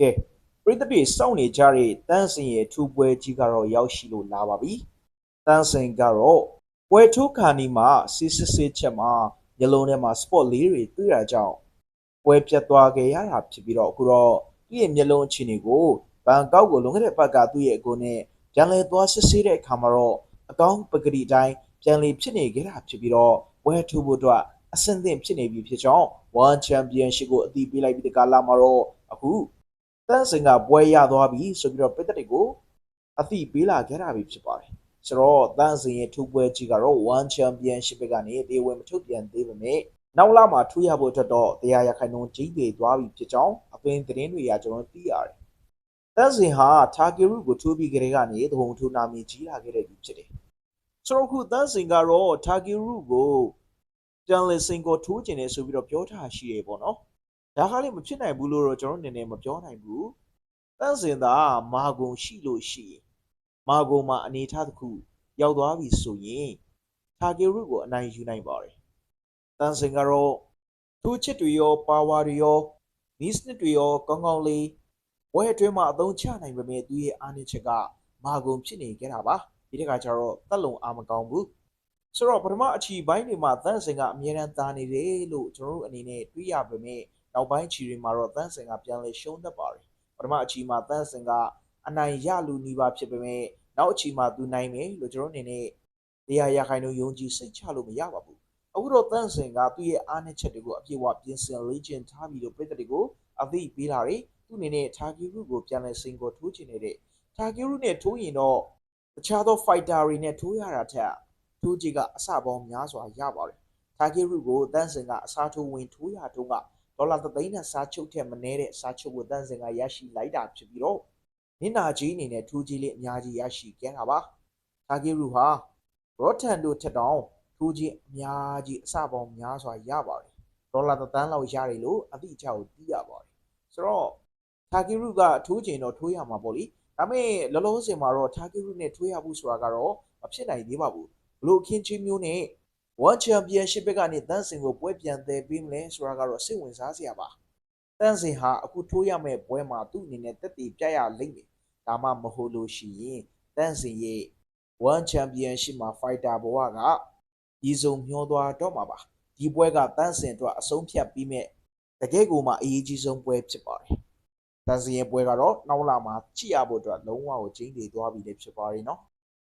ကဲပရိသတ်တွေစောင့်နေကြတဲ့တန်းစင်ရဲ့ထူပွဲကြီးကတော့ရောက်ရှိလို့လာပါပြီတန်းစင်ကတော့ပွဲထိုးခါနီမှာစစ်စစ်စစ်ချက်မှာညလုံးထဲမှာ spot လေးတွေတွေ့တာကြောင့်ပွဲပြတ်သွားခဲ့ရတာဖြစ်ပြီးတော့အခုတော့သူ့ရဲ့မျက်လုံးအခြေအနေကိုဘန်ကောက်ကိုလွန်ခဲ့တဲ့ဘက်ကသူ့ရဲ့အကိုနဲ့ပြန်လည်သွားစစ်ဆေးတဲ့အခါမှာတော့အကောင်းပကတိတိုင်းပြန်လည်ဖြစ်နေခဲ့တာဖြစ်ပြီးတော့ပွဲထိုးဖို့အတွက်အဆင့်သင့်ဖြစ်နေပြီဖြစ်ကြောင်း One Championship ကိုအတည်ပြုလိုက်ပြီးဒီကာလမှာတော့အခု တန်းစင်ကပွဲရသွားပြီဆိုပြီးတော့ပြည်သက်တွေကိုအသိပေးလာခဲ့တာပဲဖြစ်ပါတယ်ဆိုတော့တန်းစင်ရဲ့ထူပွဲကြီးကတော့ One Championship ကနေတရားဝင်မထုတ်ပြန်သေးပေမဲ့နောက်လာမှာထူရဖို့အတွက်တော့တရားရခိုင်နှုန်းကြီးတွေသွားပြီဖြစ်ကြောင်းအပင်သတင်းတွေကကျွန်တော်သိရတယ်တန်းစင်ဟာတာဂီရုကိုထူပြီးကြတဲ့ကနေသဘုံထူနာမည်ကြီးလာခဲ့တဲ့သူဖြစ်တယ်ဆိုတော့အခုတန်းစင်ကတော့တာဂီရုကိုကျန်လစ်စင်ကိုထိုးကျင်နေဆိုပြီးတော့ပြောထားရှိရပေါ့နော် ဒါကလည်းမဖြစ်နိုင်ဘူးလို့တော့ကျွန်တော်အနေနဲ့မပြောနိုင်ဘူးတန့်စင်သာမာဂုံရှိလို့ရှိရင်မာဂုံမှာအနေထားတစ်ခုရောက်သွားပြီဆိုရင်တာဂီရုကိုအနိုင်ယူနိုင်ပါတယ်တန့်စင်ကတော့သူ့ချစ်တွေရောပါဝါတွေရောမီးစနစ်တွေရောကောင်းကောင်းလေးဝဲအတွင်းမှာအသုံးချနိုင်ပေမဲ့သူ့ရဲ့အားနည်းချက်ကမာဂုံဖြစ်နေခဲ့တာပါဒီတစ်ခါကျတော့တက်လုံအားမကောင်းဘူးဆိုတော့ပထမအချီပိုင်းတွေမှာတန့်စင်ကအမြဲတမ်းတာနေတယ်လို့ကျွန်တော်တို့အနေနဲ့တွေးရပေမဲ့ နောက်ပိုင်းချီတွေမှာတော့တန်းစင်ကပြန်လဲရှုံးတတ်ပါတယ်ပထမအချီမှာတန်းစင်ကအနိုင်ရလူနီးပါဖြစ်ပေမဲ့နောက်အချီမှာသူနိုင်မယ်လို့ကျွန်တော်အနေနဲ့တရားရခိုင်တို့ယုံကြည်စိတ်ချလို့မရပါဘူးအခုတော့တန်းစင်ကသူ့ရဲ့အားနည်းချက်တွေကိုအပြည့်အဝပြင်ဆင်လေ့ကျင့်ထားပြီးတော့ပြည်သက်တွေကိုအသိပေးလာတယ်သူ့အနေနဲ့တာဂီရုကိုပြန်လဲစင်ကိုထိုးချင်နေတဲ့တာဂီရုနဲ့ထိုးရင်တော့တခြားသော fighter တွေနဲ့ထိုးရတာထက်ထိုးကြီးကအစပေါင်းများစွာရပါတယ်တာဂီရုကိုတန်းစင်ကအစားထိုးဝင်ထိုးရတုန်းက ဒေါ်လာသသိန်းနဲ့စားချုပ်ထက်မနည်းတဲ့စားချုပ်ကိုတန်းစင်ကရရှိလိုက်တာဖြစ်ပြီးတော့နင်နာကြီးအနေနဲ့ထူးကြီးလေးအများကြီးရရှိခဲ့တာပါ။တာဂီရူဟာရော့ထန်တို့ထက်တောင်ထူးကြီးအများကြီးအစပေါင်းများစွာရပါတယ်။ဒေါ်လာသန်းလောက်ရတယ်လို့အတိအကျကိုသိရပါတယ်။ဆိုတော့တာဂီရူကထိုးချင်တော့ထိုးရမှာပေါ့လေ။ဒါပေမဲ့လောလောဆယ်မှာတော့တာဂီရူနဲ့ထိုးရဖို့ဆိုတာကတော့မဖြစ်နိုင်သေးပါဘူး။ဘလို့အခင်းချင်းမျိုးနဲ့ One Championship ဘက်ကနေတန်းစင်ကိုပွဲပြန်တယ်ပေးမလဲဆိုတာကတော့စိတ်ဝင်စားစရာပါတန်းစင်ဟာအခုထိုးရမယ့်ပွဲမှာသူ့အနေနဲ့တက်တည်ပြရလိမ့်မယ်ဒါမှမဟုတ်လို့ရှိရင်တန်းစင်ရဲ့ One Championship မှာ fighter ဘဝကဒီစုံမျောသွားတော့မှာပါဒီပွဲကတန်းစင်အတွက်အဆုံးဖြတ်ပြီးမဲ့တကယ်ကိုမှအရေးကြီးဆုံးပွဲဖြစ်ပါတယ်တန်းစင်ရဲ့ပွဲကတော့နောက်လာမှာကြည့်ရဖို့အတွက်လုံးဝကိုကျင်းတည်သွားပြီလည်းဖြစ်ပါတယ်နော်